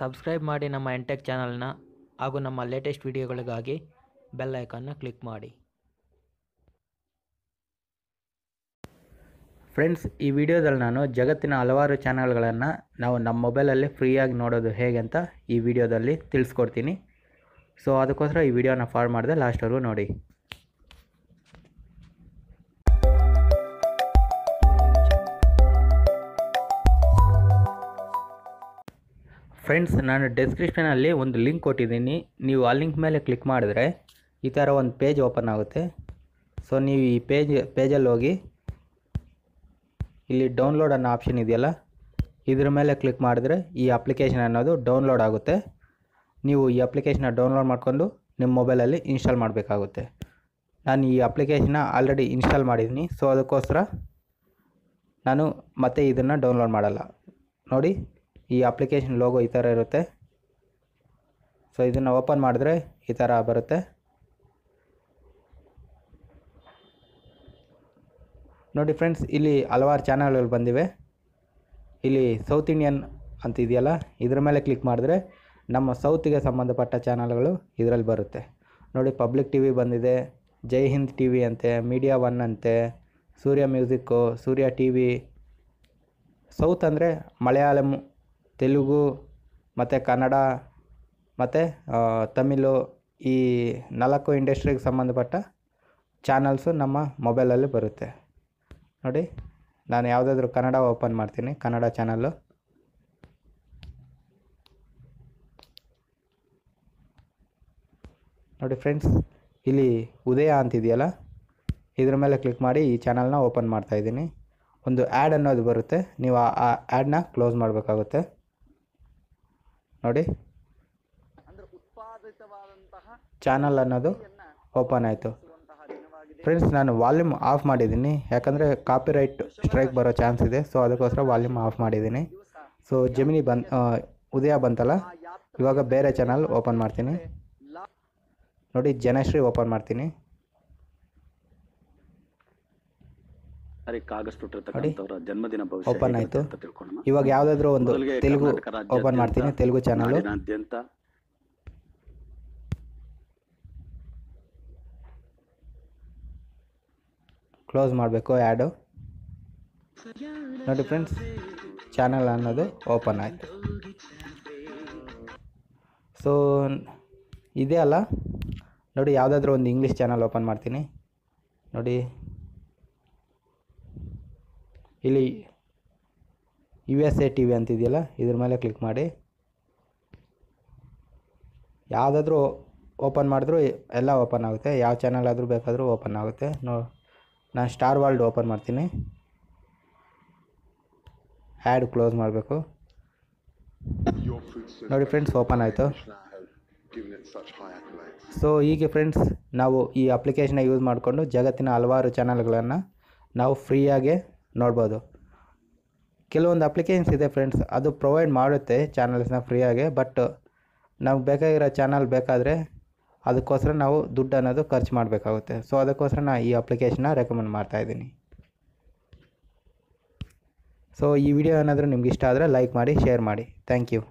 Subscribe ಮಾಡಿ ನಮ್ಮ MTech ಚಾನಲ್ನ ಹಾಗೂ ನಮ್ಮ ಲೇಟೆಸ್ಟ್ ವಿಡಿಯೋಗಳಿಗಾಗಿ ಬೆಲ್ ಐಕಾನ್ನ ಕ್ಲಿಕ್ ಮಾಡಿ. ಫ್ರೆಂಡ್ಸ್ ಈ ವಿಡಿಯೋದಲ್ಲಿ ನಾನು ಜಗತ್ತಿನ ಹಲವಾರು ಚಾನಲ್ಗಳನ್ನು ನಾವು ನಮ್ಮ ಮೊಬೈಲಲ್ಲಿ ಫ್ರೀಯಾಗಿ ನೋಡೋದು ಹೇಗೆ ಅಂತ ಈ ವಿಡಿಯೋದಲ್ಲಿ ತಿಳಿಸ್ಕೊಡ್ತೀನಿ. ಸೊ ಅದಕ್ಕೋಸ್ಕರ ಈ ವಿಡಿಯೋನ ಫಾಲೋ ಮಾಡಿದೆ ಲಾಸ್ಟ್ವರೆಗೂ ನೋಡಿ. ಫ್ರೆಂಡ್ಸ್ ನಾನು ಡಿಸ್ಕ್ರಿಪ್ಷನಲ್ಲಿ ಒಂದು ಲಿಂಕ್ ಕೊಟ್ಟಿದ್ದೀನಿ. ನೀವು ಆ ಲಿಂಕ್ ಮೇಲೆ ಕ್ಲಿಕ್ ಮಾಡಿದ್ರೆ ಈ ಥರ ಒಂದು ಪೇಜ್ ಓಪನ್ ಆಗುತ್ತೆ. ಸೊ ನೀವು ಈ ಪೇಜ್ ಪೇಜಲ್ಲಿ ಹೋಗಿ ಇಲ್ಲಿ ಡೌನ್ಲೋಡ್ ಅನ್ನೋ ಆಪ್ಷನ್ ಇದೆಯಲ್ಲ, ಇದ್ರ ಮೇಲೆ ಕ್ಲಿಕ್ ಮಾಡಿದ್ರೆ ಈ ಅಪ್ಲಿಕೇಶನ್ ಅನ್ನೋದು ಡೌನ್ಲೋಡ್ ಆಗುತ್ತೆ. ನೀವು ಈ ಅಪ್ಲಿಕೇಶನ್ನ ಡೌನ್ಲೋಡ್ ಮಾಡಿಕೊಂಡು ನಿಮ್ಮ ಮೊಬೈಲಲ್ಲಿ ಇನ್ಸ್ಟಾಲ್ ಮಾಡಬೇಕಾಗುತ್ತೆ. ನಾನು ಈ ಅಪ್ಲಿಕೇಶನ್ನ ಆಲ್ರೆಡಿ ಇನ್ಸ್ಟಾಲ್ ಮಾಡಿದ್ದೀನಿ. ಸೊ ಅದಕ್ಕೋಸ್ಕರ ನಾನು ಮತ್ತೆ ಇದನ್ನು ಡೌನ್ಲೋಡ್ ಮಾಡಲ್ಲ. ನೋಡಿ. ಈ ಅಪ್ಲಿಕೇಶನ್ ಲೋಗೋ ಈ ಥರ ಇರುತ್ತೆ. ಸೊ ಇದನ್ನು ಓಪನ್ ಮಾಡಿದ್ರೆ ಈ ಥರ ಬರುತ್ತೆ. ನೋಡಿ ಫ್ರೆಂಡ್ಸ್, ಇಲ್ಲಿ ಹಲವಾರು ಚಾನಲ್ಗಳು ಬಂದಿವೆ. ಇಲ್ಲಿ ಸೌತ್ ಇಂಡಿಯನ್ ಅಂತ ಇದೆಯಲ್ಲ, ಇದ್ರ ಮೇಲೆ ಕ್ಲಿಕ್ ಮಾಡಿದ್ರೆ ನಮ್ಮ ಸೌತಿಗೆ ಸಂಬಂಧಪಟ್ಟ ಚಾನಲ್ಗಳು ಇದರಲ್ಲಿ ಬರುತ್ತೆ. ನೋಡಿ ಪಬ್ಲಿಕ್ ಟಿ ಬಂದಿದೆ ಜೈ ಹಿಂದ್ ಟಿ ವಿ ಅಂತೆ ಮೀಡಿಯಾ ಒನ್ ಅಂತೆ Surya music Surya T V south ಅಂದರೆ ಮಲಯಾಳಂ ತೆಲುಗು, ಮತ್ತು ಕನ್ನಡ, ಮತ್ತು ತಮಿಳು ಈ ನಾಲ್ಕು ಇಂಡಸ್ಟ್ರಿಗೆ ಸಂಬಂಧಪಟ್ಟ ಚಾನಲ್ಸು ನಮ್ಮ ಮೊಬೈಲಲ್ಲಿ ಬರುತ್ತೆ. ನೋಡಿ, ನಾನು ಯಾವುದಾದ್ರೂ ಕನ್ನಡ ಓಪನ್ ಮಾಡ್ತೀನಿ, ಕನ್ನಡ ಚಾನಲ್ಲು ನೋಡಿ ಫ್ರೆಂಡ್ಸ್ ಇಲ್ಲಿ ಉದಯ ಅಂತಿದೆಯಲ್ಲ, ಇದ್ರ ಮೇಲೆ ಕ್ಲಿಕ್ ಮಾಡಿ ಈ ಚಾನಲ್ನ ಓಪನ್ ಮಾಡ್ತಾ ಇದ್ದೀನಿ. ಒಂದು ಆ್ಯಡ್ ಅನ್ನೋದು ಬರುತ್ತೆ, ನೀವು ಆ ಆ್ಯಡನ್ನ ಕ್ಲೋಸ್ ಮಾಡಬೇಕಾಗುತ್ತೆ. ನೋಡಿ. ಚಾನಲ್ ಅನ್ನೋದು ಓಪನ್ ಆಯಿತು. ಫ್ರೆಂಡ್ಸ್ ನಾನು ವಾಲ್ಯೂಮ್ ಆಫ್ ಮಾಡಿದ್ದೀನಿ. ಯಾಕಂದರೆ ಕಾಪಿರೈಟ್ ಸ್ಟ್ರೈಕ್ ಬರೋ ಚಾನ್ಸ್ ಇದೆ. ಸೊ ಅದಕ್ಕೋಸ್ಕರ ವಾಲ್ಯೂಮ್ ಆಫ್ ಮಾಡಿದ್ದೀನಿ. ಸೊ ಜಮಿನಿ ಬಂದ್ ಉದಯ ಬಂತಲ್ಲ? ಇವಾಗ ಬೇರೆ ಚಾನಲ್ ಓಪನ್ ಮಾಡ್ತೀನಿ. ನೋಡಿ ಜನಶ್ರೀ ಓಪನ್ ಮಾಡ್ತೀನಿ. ಹುಟ್ಟಿರ್ತಕ್ಕಂಥವ್ರ ಜನ್ಮದಿನ ಭವಿಷ್ಯ ಓಪನ್ ಆಯಿತು. ಇವಾಗ ಯಾವುದಾದ್ರೂ ಒಂದು ತೆಲುಗು ಓಪನ್ ಮಾಡ್ತೀನಿ ತೆಲುಗು ಚಾನಲ್ ಕ್ಲೋಸ್ ಮಾಡಬೇಕು ಆ್ಯಡು ನೋಡಿ ಫ್ರೆಂಡ್ಸ್ ಚಾನಲ್ ಅನ್ನೋದು ಓಪನ್ ಆಯಿತು. ಸೊ ಇದೇ ಅಲ್ಲ ನೋಡಿ ಯಾವುದಾದ್ರೂ ಒಂದು ಇಂಗ್ಲೀಷ್ ಚಾನಲ್ ಓಪನ್ ಮಾಡ್ತೀನಿ. ನೋಡಿ ಇಲ್ಲಿ U S A T V ಅಂತಿದೆಯಲ್ಲ? ಇದ್ರ ಮೇಲೆ ಕ್ಲಿಕ್ ಮಾಡಿ. ಯಾವುದಾದ್ರೂ ಓಪನ್ ಮಾಡಿದ್ರು ಎಲ್ಲ ಓಪನ್ ಆಗುತ್ತೆ. ಯಾವ ಚಾನಲ್ ಆದರೂ ಬೇಕಾದರೂ ಓಪನ್ ಆಗುತ್ತೆ. ನೋ, ನಾನು ಸ್ಟಾರ್ ವರ್ಲ್ಡ್ ಓಪನ್ ಮಾಡ್ತೀನಿ. ಆ್ಯಡ್ ಕ್ಲೋಸ್ ಮಾಡಬೇಕು. ನೋಡಿ ಫ್ರೆಂಡ್ಸ್ ಓಪನ್ ಆಯಿತು. ಸೊ ಹೀಗೆ ಫ್ರೆಂಡ್ಸ್ ನಾವು ಈ ಅಪ್ಲಿಕೇಶನ್ನ ಯೂಸ್ ಮಾಡಿಕೊಂಡು ಜಗತ್ತಿನ ಹಲವಾರು ಚಾನಲ್ಗಳನ್ನು ನಾವು ಫ್ರೀಯಾಗೆ ನೋಡ್ಬೋದು. ಕೆಲವೊಂದು ಅಪ್ಲಿಕೇಶನ್ಸ್ ಇದೆ ಫ್ರೆಂಡ್ಸ್ ಅದು ಪ್ರೊವೈಡ್ ಮಾಡುತ್ತೆ ಚಾನಲ್ಸ್ನ ಫ್ರೀಯಾಗಿ ಬಟ್ ನಮ್ಗೆ ಬೇಕಾಗಿರೋ ಚಾನಲ್ ಬೇಕಾದರೆ ಅದಕ್ಕೋಸ್ಕರ ನಾವು ದುಡ್ಡು ಅನ್ನೋದು ಖರ್ಚು ಮಾಡಬೇಕಾಗುತ್ತೆ. ಸೊ ಅದಕ್ಕೋಸ್ಕರ ನಾನು ಈ ಅಪ್ಲಿಕೇಶನ್ನ ರೆಕಮೆಂಡ್ ಮಾಡ್ತಾಯಿದ್ದೀನಿ ಸೊ ಈ ವಿಡಿಯೋ ಏನಾದರೂ ನಿಮ್ಗೆ ಇಷ್ಟ ಆದರೆ ಲೈಕ್ ಮಾಡಿ ಶೇರ್ ಮಾಡಿ. Thank you